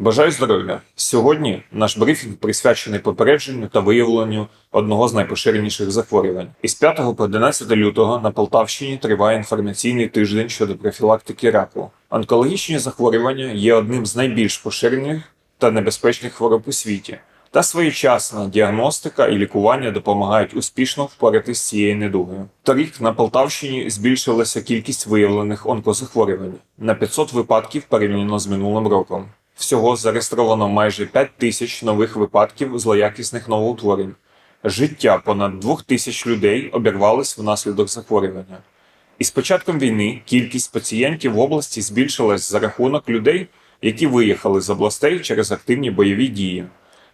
Бажаю здоров'я! Сьогодні наш брифінг присвячений попередженню та виявленню одного з найпоширеніших захворювань. Із 5 по 11 лютого на Полтавщині триває інформаційний тиждень щодо профілактики раку. Онкологічні захворювання є одним з найбільш поширених та небезпечних хвороб у світі. Та своєчасна діагностика і лікування допомагають успішно впоратись з цією недугою. Торік на Полтавщині збільшилася кількість виявлених онкозахворювань на 500 випадків порівняно з минулим роком. Всього зареєстровано майже 5 тисяч нових випадків злоякісних новоутворень. Життя понад 2 тисяч людей обірвались внаслідок захворювання. І з початком війни кількість пацієнтів в області збільшилась за рахунок людей, які виїхали з областей через активні бойові дії.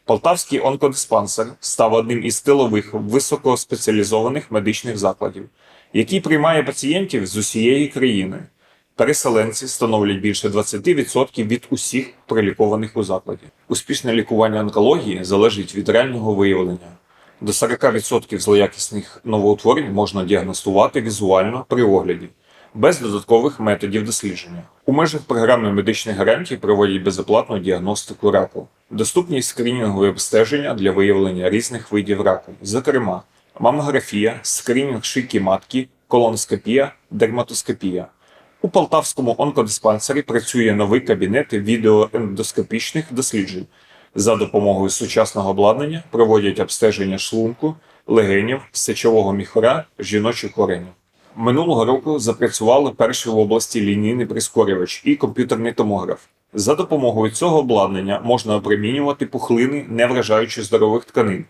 Полтавський онкодиспансер став одним із тилових високоспеціалізованих медичних закладів, який приймає пацієнтів з усієї країни. Переселенці становлять більше 20% від усіх прилікованих у закладі. Успішне лікування онкології залежить від раннього виявлення. До 40% злоякісних новоутворень можна діагностувати візуально при огляді, без додаткових методів дослідження. У межах програми медичних гарантій проводять безоплатну діагностику раку, доступні скринінгові обстеження для виявлення різних видів раку, зокрема мамографія, скринінг шийки матки, колоноскопія, дерматоскопія. У Полтавському онкодиспансері працює новий кабінет відеоендоскопічних досліджень. За допомогою сучасного обладнання проводять обстеження шлунку, легенів, сечового міхора, жіночих коренів. Минулого року запрацювали перший в області лінійний прискорювач і комп'ютерний томограф. За допомогою цього обладнання можна опромінювати пухлини, не вражаючи здорових тканин.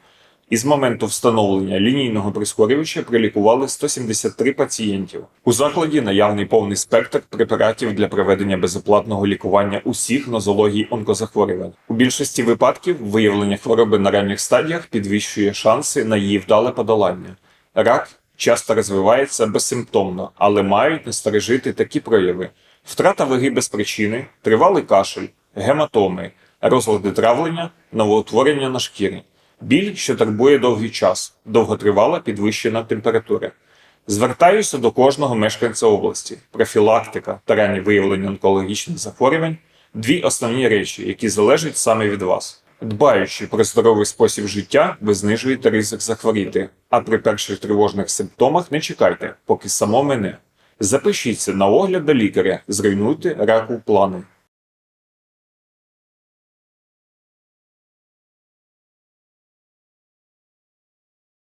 Із моменту встановлення лінійного прискорювача прилікували 173 пацієнтів. У закладі наявний повний спектр препаратів для проведення безоплатного лікування усіх нозологій онкозахворювань. У більшості випадків виявлення хвороби на ранніх стадіях підвищує шанси на її вдале подолання. Рак часто розвивається безсимптомно, але мають насторожити такі прояви: втрата ваги без причини, тривалий кашель, гематоми, розлади травлення, новоутворення на шкірі. Біль, що турбує довгий час, довготривала підвищена температура. Звертаюся до кожного мешканця області. Профілактика та раннє виявлення онкологічних захворювань дві основні речі, які залежать саме від вас. Дбаючи про здоровий спосіб життя, ви знижуєте ризик захворіти, а при перших тривожних симптомах не чекайте, поки само мене. Запишіться на огляд до лікаря, зруйнуйте раку плани.